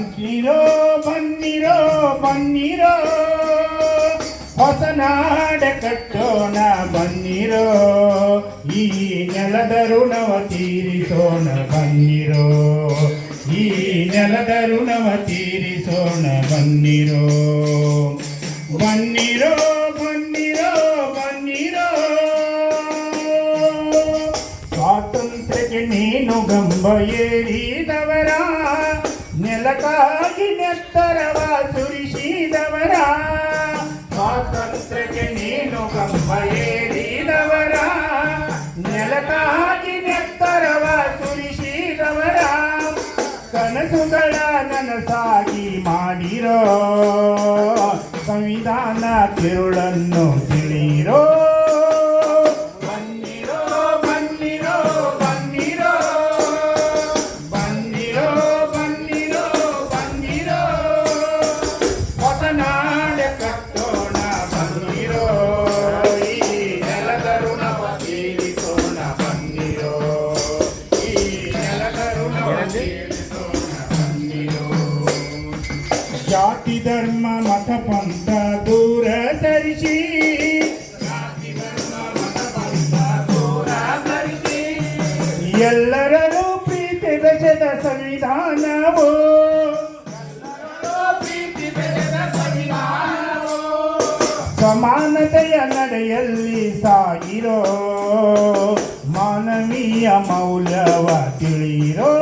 ಬನ್ನಿರೋ ಬನ್ನಿರೋ ಬನ್ನಿರೋ ಹೊಸನಾಡ ಕಟ್ಟೋಣ ಬನ್ನಿರೋ ಈ ನೆಲದ ಋಣವ ತೀರಿಸೋಣ ಬನ್ನಿರೋ ಈ ನೆಲದ ಋಣವ ತೀರಿಸೋಣ ಬನ್ನಿರೋ ಬನ್ನಿರೋ ಬನ್ನಿರೋ ಬನ್ನಿರೋ ಸ್ವಾತಂತ್ರ್ಯಕ್ಕೆ ನೀನು ಗಂಬ ಏರಿದವರ ನೆಲಕ್ಕಾಗಿ ನೆತ್ತರವ ಸುರಿಸಿದವರ ಸ್ವಾತಂತ್ರ್ಯಕ್ಕೆ ನೀನು ಕಂಬ ಏರಿದವರ. ನೆಲಕ್ಕಾಗಿ ನೆತ್ತರವ ಸುರಿಸಿದವರ ಕನಸುಗಳ ನನಸಾಗಿ ಮಾಡಿರೋ. ಸಂವಿಧಾನ ತಿರುಳನ್ನು ಜಾತಿ ಧರ್ಮ ಮತ ಪಂಥ ದೂರ ಸರಿಸಿ ಎಲ್ಲರಲ್ಲೂ ಪ್ರೀತಿ ಬೆಸೆದ ಸಂವಿಧಾನವು ಸಮಾನತೆಯ ನಡೆಯಲ್ಲಿ ಸಾಗಿರೋ ಮಾನವೀಯ ಮೌಲ್ಯವ ತಿಳಿರೋ